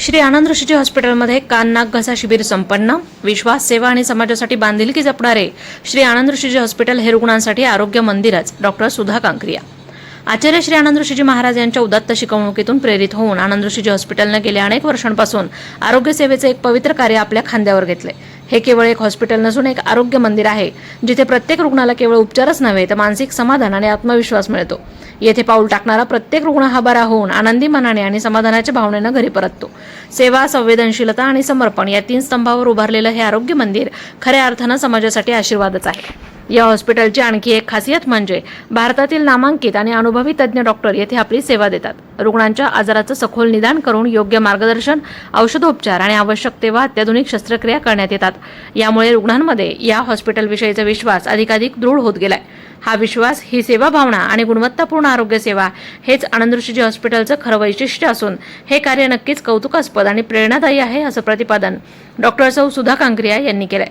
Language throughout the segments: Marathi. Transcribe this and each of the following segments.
श्री आनंद ऋषीजी हॉस्पिटलमध्ये कान नाक घसा शिबिर संपन्न. विश्वास सेवा आणि समाजासाठी बांधिलकी जपणारे श्री आनंद ऋषीजी हॉस्पिटल हे रुग्णांसाठी आरोग्य मंदिरच. डॉक्टर सुधा कांक्रिया. आचार्य श्री आनंद ऋषीजी महाराज यांच्या उदात्त शिकवणुकीतून प्रेरित होऊन आनंद ऋषीजी हॉस्पिटलनं गेल्या अनेक वर्षांपासून आरोग्य सेवेचे एक पवित्र कार्य आपल्या खांद्यावर घेतले हे केवळ एक हॉस्पिटल नसून एक आरोग्य मंदिर आहे जिथे प्रत्येक रुग्णाला केवळ उपचारच नव्हे तर मानसिक समाधान आणि आत्मविश्वास मिळतो. येथे पाऊल टाकणारा प्रत्येक रुग्ण हा बरा होऊन आनंदी मनाने आणि समाधानाच्या भावनेनं घरी परततो. सेवा संवेदनशीलता आणि समर्पण या तीन स्तंभावर उभारलेलं हे आरोग्य मंदिर खऱ्या अर्थानं समाजासाठी आशीर्वादच आहे. या हॉस्पिटलची आणखी एक खासियत म्हणजे भारतातील नामांकित आणि अनुभवी तज्ज्ञ डॉक्टर येथे आपली सेवा देतात. रुग्णांच्या आजाराचं सखोल निदान करून योग्य मार्गदर्शन औषधोपचार आणि आवश्यक तेव्हा अत्याधुनिक शस्त्रक्रिया करण्यात येतात. यामुळे रुग्णांमध्ये या हॉस्पिटलविषयीचा विश्वास अधिकाधिक दृढ होत गेलाय. हा विश्वास ही सेवा भावना आणि गुणवत्तापूर्ण आरोग्य सेवा हेच आनंद ऋषीजी हॉस्पिटलचं खरं वैशिष्ट्य असून हे कार्य नक्कीच कौतुकास्पद आणि प्रेरणादायी आहे असं प्रतिपादन डॉक्टर सौ सुधा कांक्रिया यांनी केलंय.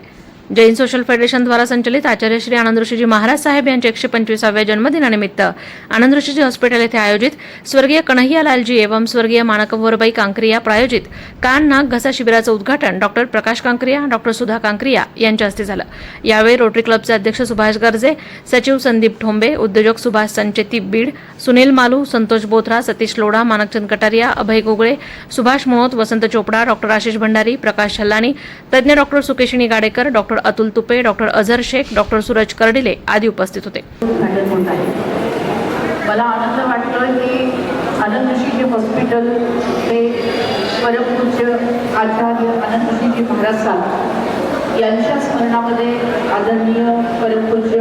जैन सोशल फेडरेशन द्वारा संचलित आचार्य श्री आनंद ऋषीजी महाराज साहेब यांच्या एकशे पंचवीसाव्या जन्मदिनानिमित्त आनंद ऋषीजी हॉस्पिटल येथे आयोजित स्वर्गीय कन्हैया लालजी एवं स्वर्गीय मानकवरबाई कांक्रिया प्रायोजित कान नाक घसा शिबिराचं उद्घाटन डॉक्टर प्रकाश कांक्रिया डॉक्टर सुधा कांक्रिया यांच्या हस्ते झालं. यावेळी रोटरी क्लबचे अध्यक्ष सुभाष गर्जे सचिव संदीप ठोंबे उद्योजक सुभाष संचेती बीड सुनील मालू संतोष बोथरा सतीश लोढा मानकचंद कटारिया अभय गोगळे सुभाष मोहोत वसंत चोपडा डॉक्टर आशिष भंडारी प्रकाश हल्लानी तज्ज्ञ doctor Sukeshini Gadekar doctor Atul Tupe doctor Azhar Shaikh doctor Suraj Kardile आदी उपस्थित होते. आहे? मला आनंद वाटतं की आनंद हॉस्पिटल हे परमपूज्य आचार्य आनंद ऋषीजी महाराज साहेब यांच्या स्मरणामध्ये आदरणीय परमपूज्य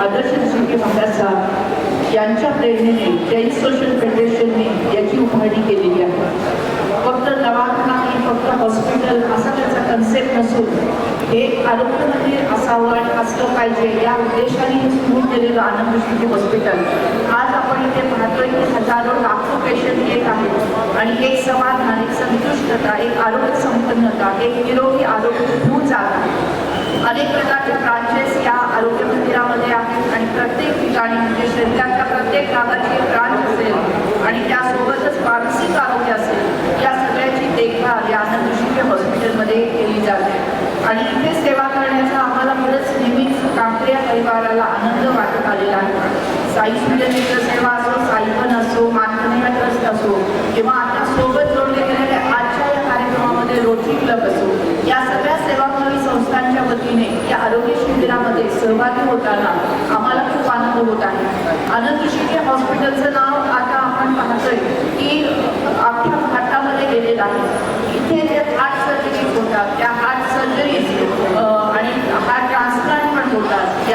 आदर्श ऋषीजी महाराज साहेब यांच्या प्रेरणेने जैन सोशल फेडरेशनने याची उभारणी केलेली आहे. फक्त नवा फक्त हॉस्पिटल असा त्याचा कन्सेप्ट नसून हे आरोग्य मंदिर असावं असलं पाहिजे या उद्देशाने सुरू केलेलं आनंद हॉस्पिटल आज आपण इथे पाहतोय की हजारो लाखो पेशंट येत आहेत. आणि एक समाधान एक संतुष्टता एक आरोग्य संपन्नता एक निरोगी आरोग्य होऊन जात आहे अनेक प्रकारचे ब्रांचेस या आरोग्य मंदिरामध्ये आहेत आणि प्रत्येक ठिकाणी म्हणजे शरीरातल्या प्रत्येक भागाची ब्रांच असेल आणि त्यासोबतच मानसिक आरोग्य असेल या सगळ्याची देखभाल या आनंद ऋषीचे मध्ये केली जाते. आणि इथे सेवा करण्याचा आम्हाला खरंच नेहमीच कांकऱ्या परिवाराला आनंद वाटत आलेला आहे. साई सूर्यमित्र सेवा असो साईपण असो मानकन्या ट्रस्ट असो किंवा आता सोबत जोडले गेलेल्या आजच्या या कार्यक्रमामध्ये रोटरी क्लब असो या सगळ्या सेवाभावी संस्थांच्या वतीने या आरोग्य शिबिरामध्ये सहभागी होताना आम्हाला खूप आनंद होत आहे. आनंद ऋषीचे हॉस्पिटलचं नाव आता आपण पाहतोय की अख्ख्या भारतामध्ये गेलेलं आहे. इथे जे आठ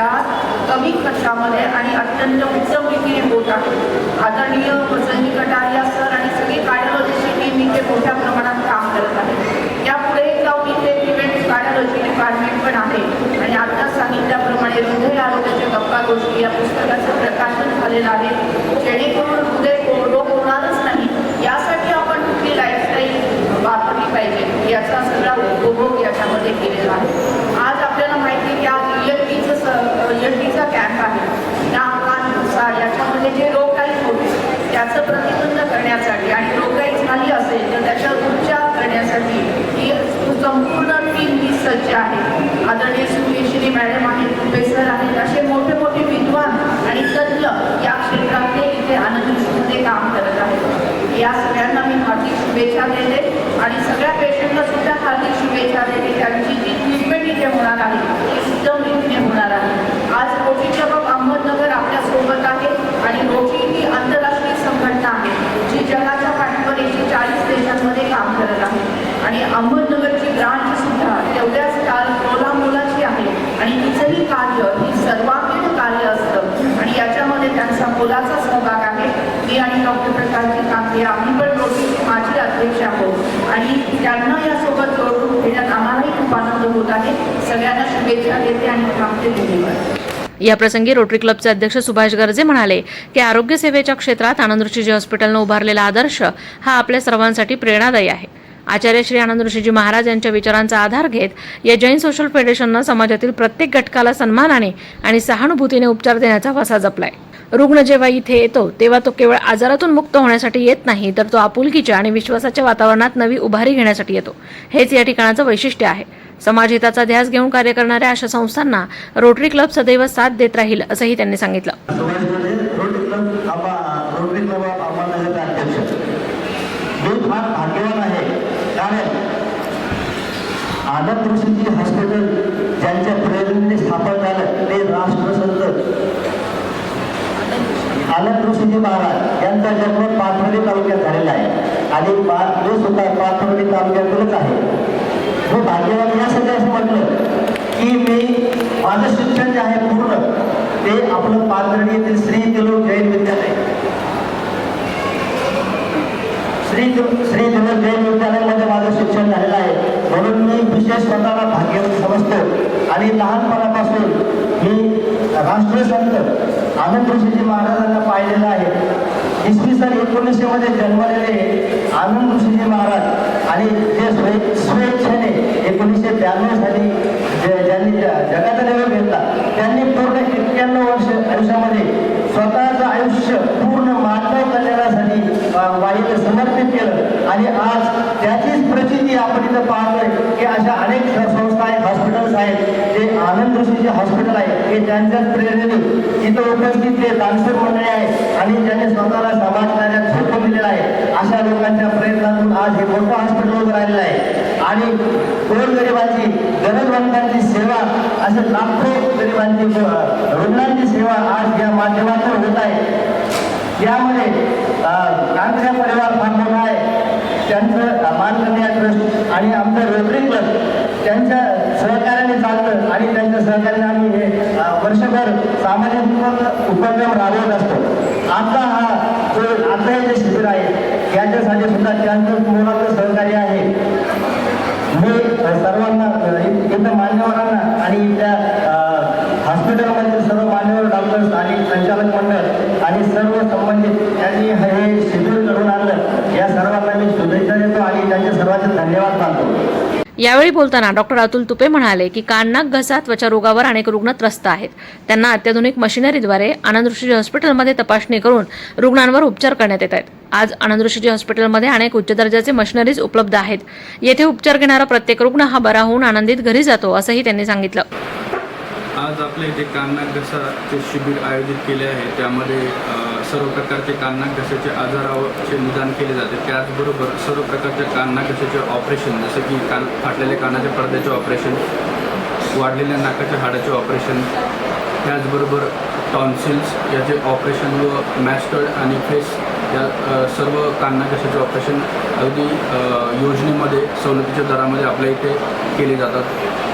काळात कमी खर्चामध्ये आणि अत्यंत उत्तम रीतीने होत आहे. आदरणीय प्रसंगी कटारिया सर आणि सगळी कार्डिओलॉजीची टीम इथे मोठ्या प्रमाणात काम करत आहे त्यापुढे जाऊन इथे इव्हेंट कार्डिओलॉजी डिपार्टमेंट पण आहे. आणि आता सांगितल्याप्रमाणे हृदय आरोग्याच्या गप्पा गोष्टी या पुस्तकाचं प्रकाशन झालेलं आहे. जेणेकरून हृदय को- रोग होणारच नाही यासाठी आपण कुठली लाईफस्टाईल वापरली पाहिजे याचा सगळा उपभोग याच्यामध्ये केलेला आहे आज आपल्याला माहिती आहे की आज इयरटीचं इयरटीचा कॅम्प आहे नाक कान घसा याच्यामध्ये जे रोगराई होते त्याचं प्रतिबंध करण्यासाठी आणि रोगराई झाली असेल तर त्याच्यावर उपचार करण्यासाठी ही संपूर्ण टीम ही सज्ज आहे. आदरणीय सुकेश्री मॅडम आहेत प्रोफेसर आहेत असे मोठे मोठे विद्वान आणि तज्ज्ञ या क्षेत्रातले इथे आनंदमध्ये काम करत आहेत. या सगळ्यांना मी हार्दिक शुभेच्छा देते आणि सगळ्या पेशंटला सुद्धा हार्दिक शुभेच्छा देते. त्यांची जी ट्रीटमेंट इथे होणार आहे ती उत्तम रीतीने होणार आहे. आज रोटरी क्लब अहमदनगर आपल्यासोबत आहे आणि रोटरी ही आंतरराष्ट्रीय संघटना आहे जी जगाच्या पाठीवर एकशे चाळीस देशांमध्ये काम करत आहे आणि अहमदनगरची ब्रांच सुद्धा तेवढ्याच काल मोला मोलाची आहे आणि तिचंही कार्य ही सर्वांगीण कार्य असतं आणि याच्यामध्ये त्यांचा मोलाचा सहभाग आहे मी आणि डॉक्टर प्रकाशजी कांबळे आम्ही पण रोटरीचे माजी अध्यक्ष आहोत आणि त्यांना यासोबत जोडून घेण्यात आम्हालाही खूप आनंद होत आहे. सगळ्यांना शुभेच्छा देते आणि थांबते धन्यवाद. या प्रसंगी रोटरी क्लबचे अध्यक्ष सुभाष गर्जे म्हणाले की आरोग्य सेवेच्या क्षेत्रात आनंद ऋषीजी हॉस्पिटलनं उभारलेला आदर्श हा आपल्या सर्वांसाठी प्रेरणादायी आहे. आचार्य श्री आनंद ऋषीजी महाराज यांच्या विचारांचा आधार घेत या जैन सोशल फेडरेशननं समाजातील प्रत्येक घटकाला सन्मानाने आणि सहानुभूतीने उपचार देण्याचा वसा जपलाय. रुग्ण जेव्हा इथे येतो तेव्हा तो केवळ आजारातून मुक्त होण्यासाठी येत नाही तर तो आपुलकीच्या आणि विश्वासाच्या वातावरणात नवी उभारी घेण्यासाठी येतो. हेच या ठिकाणाचं वैशिष्ट्य आहे. समाजहिताचा ध्यास घेऊन कार्य करणाऱ्या अशा संस्थांना रोटरी क्लब सदैव साथ देत राहील असंही त्यांनी सांगितलं. ऋषीजी हॉस्पिटल ज्यांच्या प्रेरणेने स्थापन झालं ते राष्ट्रसंत आनंद ऋषीजी महाराज यांचा जन्म पाथर्डी तालुक्यात झालेला आहे. आणि जो सुद्धा पाथर्डी तालुक्यातूनच आहे. मी भाग्यवान यासाठी असं म्हटलं की मी माझं शिक्षण जे आहे पूर्ण ते आपलं पाथर्डी येथील श्री तिलोक जैन विद्यालय. श्री श्री तिलोक जैन विद्यालयामध्ये माझं शिक्षण झालेलं आहे. म्हणून मी विशेष स्वतःला भाग्यवान समजतो. आणि लहानपणापासून मी राष्ट्रसंत आनंद ऋषीजी महाराजांना पाहिलेलं आहे. इसवी सन एकोणीसशे मध्ये जन्मलेले आनंद ऋषीजी महाराज आणि जे स्वे स्वेच्छेने एकोणीसशे ब्याण्णव साली ज्यांनी जगाचा निर्णय घेतला त्यांनी पूर्ण एक्क्याण्णव वर्ष आयुष्यामध्ये स्वतःचं आयुष्य पूर्ण मानव कल्याणासाठी अ, समर्पित केलं. आणि आज त्याचीच प्रचिती आपण इथं पाहतोय की अशा अनेक डॉक्टर्स संस्था आहेत हॉस्पिटल्स आहेत जे आनंद ऋषीचे हॉस्पिटल आहे हे त्यांच्याच प्रेरणेने इथं उपस्थित ते दानशूर मंडळी आहे आणि ज्यांनी स्वतःला समाज कार्यात झोप दिलेला आहे अशा लोकांच्या प्रयत्नातून आज हे मोठं हॉस्पिटल उभं राहिलेलं आहे. आणि गोरगरिबांची गरजवंतांची सेवा असे लाखो गरिबांची रुग्णांची सेवा आज या माध्यमातून होत आहे. यामध्ये अ, परिवार फार मोठा आहे. त्यांचं मानकन्या ट्रस्ट आणि आमचं रोटरी क्लब त्यांच्या सहकार्याने चालतं आणि त्यांच्या सहकार्याने आम्ही हे वर्षभर सामान्य उपक्रम राबवत असतो. आता हा जो आता हे जे शिबिर आहे याच्यासाठी सुद्धा त्यांचं मोलाचं सहकार्य आहे मी अ, सर्वांना अ, इ- इथं मान्यवरांना आणि इथल्या अ, हॉस्पिटलमधील सर्व मान्यवर डॉक्टर्स आणि संचालक मंडळ आणि सर्व संबंधित यांनी हे शिबिर घडवून आणलं या सर्वांना मी शुभेच्छा देतो आणि त्यांचे सर्वांचे धन्यवाद मानतो यावेळी बोलताना डॉक्टर अतुल तुपे म्हणाले की कान नाक घसा त्वचा रोगावर अनेक रुग्ण त्रस्त आहेत. त्यांना अत्याधुनिक मशिनरीद्वारे आनंद ऋषीजी हॉस्पिटलमध्ये तपासणी करून रुग्णांवर उपचार करण्यात येत आहेत. आज आनंद ऋषीजी हॉस्पिटलमध्ये अनेक उच्च दर्जाचे मशिनरीज उपलब्ध आहेत. येथे उपचार घेणारा प्रत्येक रुग्ण हा बरा होऊन आनंदित घरी जातो असंही त्यांनी सांगितलं. आज आपल्या इथे कानाक घसाचे शिबिर आयोजित केले आहे. त्यामध्ये सर्व प्रकारचे कानना घशाचे आजारावरचे निदान केले जाते. त्याचबरोबर सर्व प्रकारच्या कानना घशाचे ऑपरेशन जसं की कान फाटलेल्या कानाच्या पडद्याचे ऑपरेशन वाढलेल्या नाकाच्या हाडाचे ऑपरेशन त्याचबरोबर टॉन्सिल्स याचे ऑपरेशन व मॅस्टर्ड आणि फेस या सर्व कानना घशाचे ऑपरेशन अगदी योजनेमध्ये सवलतीच्या दरामध्ये आपल्या इथे केले जातात.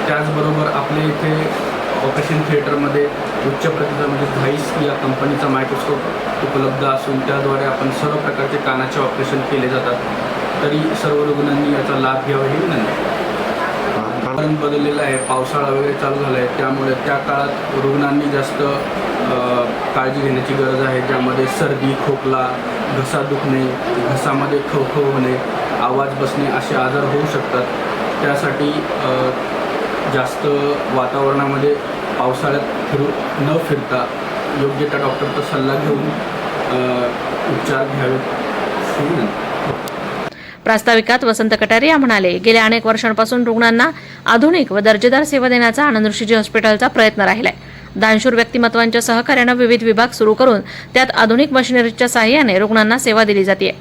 त्याचबरोबर आपल्या इथे ऑपरेशन थिएटरमध्ये उच्च प्रतीचा म्हणजे झाईस या कंपनीचा मायक्रोस्कोप उपलब्ध असून त्याद्वारे आपण सर्व प्रकारचे कानाचे ऑपरेशन केले जातात. तरी सर्व रुग्णांनी याचा लाभ घ्यावा ही विनंती कारण बदललेलं आहे पावसाळा वगैरे चालू झाला आहे त्यामुळे त्या काळात रुग्णांनी जास्त काळजी घेण्याची गरज आहे. ज्यामध्ये सर्दी खोकला घसा दुखणे घसामध्ये खवखव होणे आवाज बसणे असे आजार होऊ शकतात. त्यासाठी जास्त वातावरणामध्ये पावसाळ्यात फिरू न फिरता योग्य त्या डॉक्टरचा सल्ला घेऊन उपचार घ्यावेत प्रास्ताविकात वसंत कटारिया म्हणाले गेल्या अनेक वर्षांपासून रुग्णांना आधुनिक व दर्जेदार सेवा देण्याचा आनंद ऋषीजी हॉस्पिटलचा प्रयत्न राहिलाय. दानशूर व्यक्तिमत्वांच्या सहकार्यानं विविध विभाग सुरू करून त्यात आधुनिक मशिनरीच्या साहाय्याने रुग्णांना सेवा दिली जाते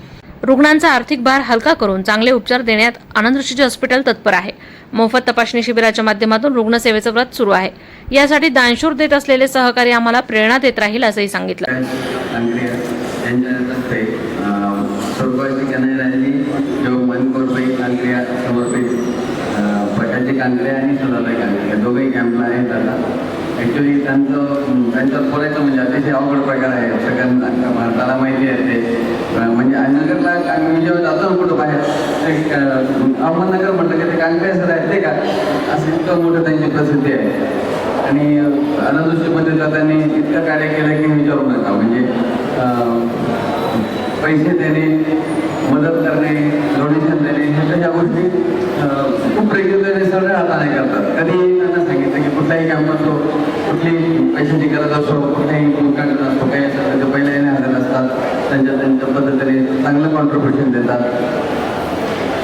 रुग्णांचा आर्थिक भार हलका करून चांगले उपचार देण्यात आनंद ऋषीचे हॉस्पिटल तत्पर आहे. मोफत तपासणी शिबिराच्या माध्यमातून रुग्णसेवेचं व्रत सुरू आहे. यासाठी दानशूर देत असलेले सहकारी आम्हाला प्रेरणा देत राहील असंही सांगितलं. आणि ॲक्च्युली त्यांचं त्यांच्यात बोलायचं म्हणजे अतिशय अवघड प्रकार आहे. सगळ्यांना भारताला माहिती आहे ते. म्हणजे नगरला मी जेव्हा जातो ना कुठं बाहेर? ते, अहमदनगर म्हटलं की ते कांक्रिया सर आहेत ते का? असं इतकं मोठं त्यांची प्रसिद्धी आहे. आणि अनादृष्टी त्यांनी इतकं कार्य केलं की विचारू नका. म्हणजे अं, पैसे देणे मदत करणे डोनेशन देणे ह्या सगळ्या गोष्टी अं, खूप रेग्युलरली सरळ हाताने करतात कधी त्यांना सांगितलं की कुठलाही काम असो कुठली पैशाची गरज असो कुठल्याही मुलांकडे असतो काही असतात त्यांच्या ते पहिले हजर असतात त्यांच्या त्यांच्या पद्धतीने चांगलं कॉन्ट्रीब्युशन देतात.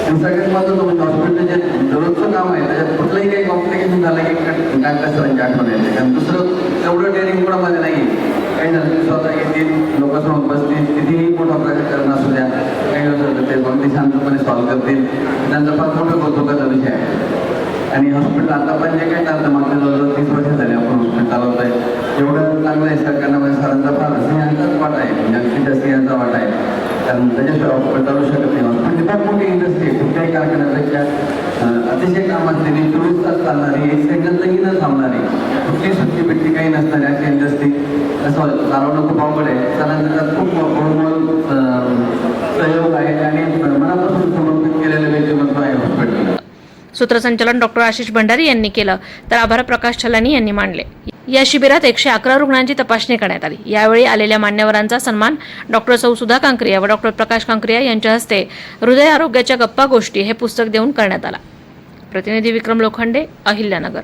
आणि सगळ्यात महत्त्वाचं म्हणजे हॉस्पिटलचं जे दररोजचं काम आहे त्याच्यात कुठलंही काही कॉम्प्लिकेशन झालं की डॉक्टर सरांची आठवण येते. कारण दुसरं तेवढं ट्रेनिंग कोणामध्ये नाही काही झालं स्वतः येतील लोकांसमोर बसतील कितीही मोठा प्रकरण असू द्या काही असं ते अगदी शांतपणे सॉल्व्ह करतील. त्यांचा फार मोठं कौतुकाचा विषय आहे. आणि हॉस्पिटल आता पण जे काही चालतं मागच्या जवळजवळ तीस वर्ष झाले आपण हॉस्पिटल चालवत आहे एवढं चांगलं आहे सरकारनं म्हणजे सरांचा फार सिंहांचाच वाटा आहे. म्हणजे अगदी सिंहांचा वाटा आहे. कारण त्याच्याशिवाय हॉस्पिटल चालू शकत नाही हॉस्पिटल फार मोठी इंडस्ट्री आहे. कुठल्याही कारखान्यापेक्षा अतिशय काम असलेली चोवीस तास चालणारी एक सेकंदही न थांबणारी कुठली सुट्टी बिट्टी काही नसणारी अशी इंडस्ट्री असं चालवणं खूप अवघड आहे. सरांचा त्यात खूप अं, सहयोग आहे. आणि मनापासून समर्पित केलेलं व्यक्तिमत्व आहे हॉस्पिटलला सूत्रसंचालन डॉक्टर आशिष भंडारी यांनी केलं. तर आभार प्रकाश छलानी यांनी मांडले. या शिबिरात एकशे अकरा रुग्णांची तपासणी करण्यात आली. यावेळी आलेल्या मान्यवरांचा सन्मान डॉक्टर सौ. सुधा कांक्रिया व डॉक्टर प्रकाश कांक्रिया यांच्या हस्ते हृदय आरोग्याच्या गप्पा गोष्टी हे पुस्तक देऊन करण्यात आला. प्रतिनिधी विक्रम लोखंडे अहिल्यानगर.